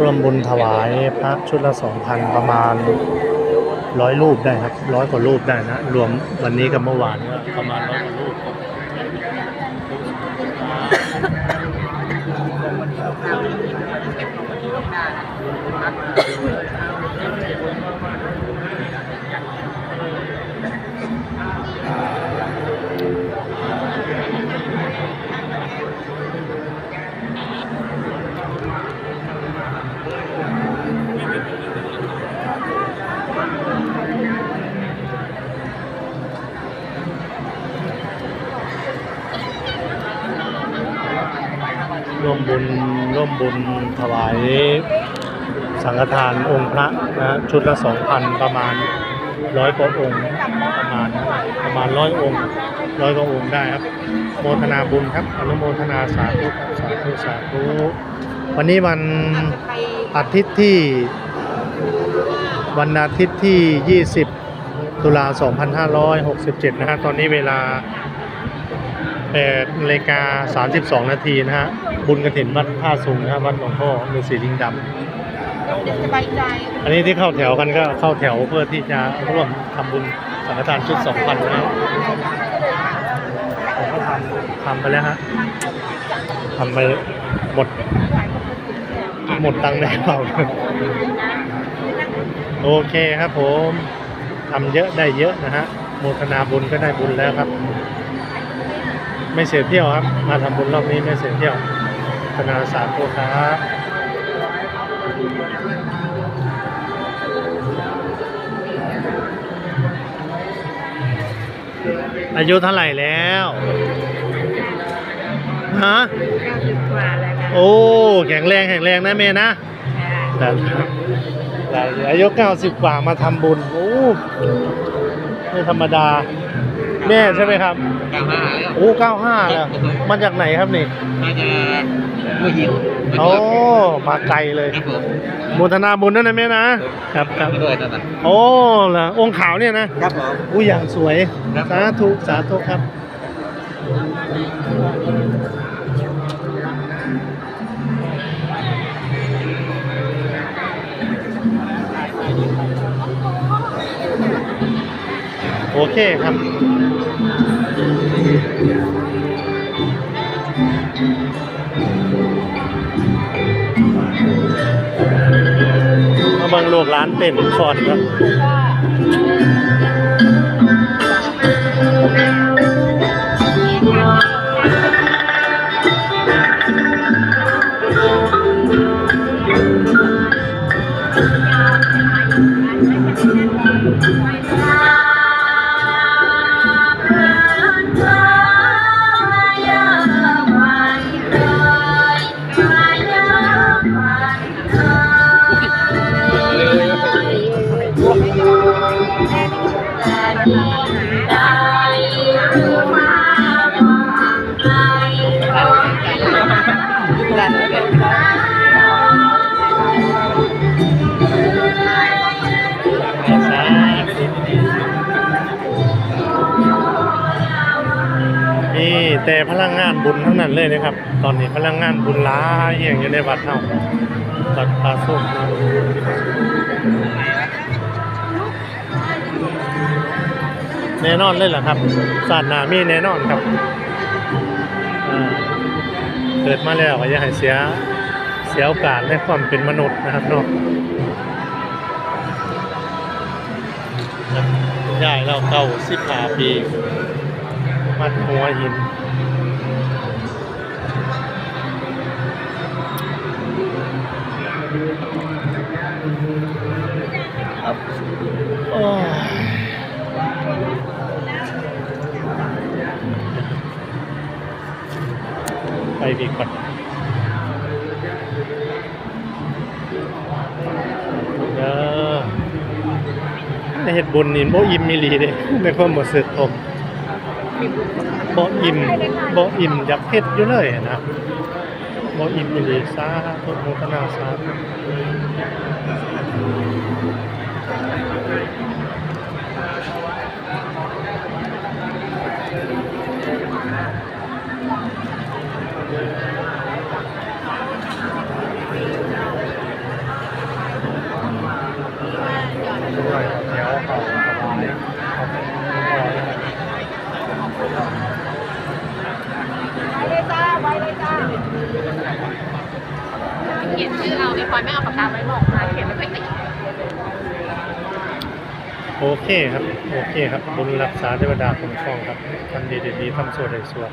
ร่วมบุญถวายพระชุดละสองพันประมาณร้อยรูปได้ครับร้อยกว่ารูปได้นะ รวมวันนี้กับเมื่อวานก็ประมาณร้อยกว่ารูป ร่วมบุญร่วมบุญถวายสังฆทานองค์พระนะฮะชุดละสองพันประมาณร้อยกว่าองค์ประมาณประมาณร้อยองค์ร้อยกว่าองค์ได้ครับ โมทนาบุญครับอนุโมทนาสาธุสาธุสาธุวันนี้วันอาทิตย์ที่วันอาทิตย์ที่ 20 ตุลา 2567 นะฮะตอนนี้เวลา8นาฬิกา32 นาทีนะฮะ บุญกระถินวัดท่าสุงนะฮะวัดหลวงพ่อฤาษีลิงดสบายใจำอันนี้ที่เข้าแถวกันก็เข้าแถวเพื่อที่จะร่วมทำบุญสังฆทานชุด2,000นะฮะผมก็ทำทำไปแล้วฮะทำไปหมด หมดตังค์ในกระเป๋าโอเคครับผมทำเยอะได้เยอะนะฮะโมทนาบุญก็ได้บุญแล้วครับ ไม่เสียเที่ยวครับ มาทำบุญรอบนี้ไม่เสียเที่ยว ธนาสาธุครับอายุเท่าไหร่แล้วฮะเก้าสิบกว่าแล้วค่ะโอ้แข็งแรงแข็งแรงนะเมย์นะแต่แต่อายุ90กว่ามาทำบุญ โอ้ไม่ธรรมดา แม่ใช่ไหมครับเก้าห้าแล้วโอ้95แล้วมาจากไหนครับนี่มาจะหัวหินโอ้มาไกลเลยครับผมโมทนาบุญนั่นนะแม่นะครับครับมาด้วยนั่นน่ะโอ้เหรอองค์ขาวเนี่ยนะครับผมอู้อย่างสวยครับสาธุสาธุครับโอเคครับ ร้านเต้นคอนครับ นี่แต่พลังงานบุญทั้งนั้นเลยนะครับ ตอนนี้พลังงานบุญล้าอย่างอยู่ในวัดเฮาวัดพาส้ม แน่นอนเลยเหรอครับศาสนามีแน่นอนครับเกิดมาแล้วก็อย่าให้เสียเสียโอกาสในความเป็นมนุษย์นะครับเนาะยายเราเก่าสิบห้าปี มัดหัวหินครับ โอ้ย ไปดีก่อนเด้อในเฮ็ดบุญนี่บ่อิ่มมีลีเด้ในความบ่สึกผมบ่อิ่มบ่อิ่มอยากเฮ็ดอยู่เลยนะบ่อิ่มมีลีสาธุโมทนาสา เขียนชื่อเราในพอยไม่เอาปากกาไว้บอกมาเขียนไม่เป็โอเคครับ โอเคครับบุญรักษาเทวดาคุ้มครองครับทำดีเด็ดดีทำสวดไดสวด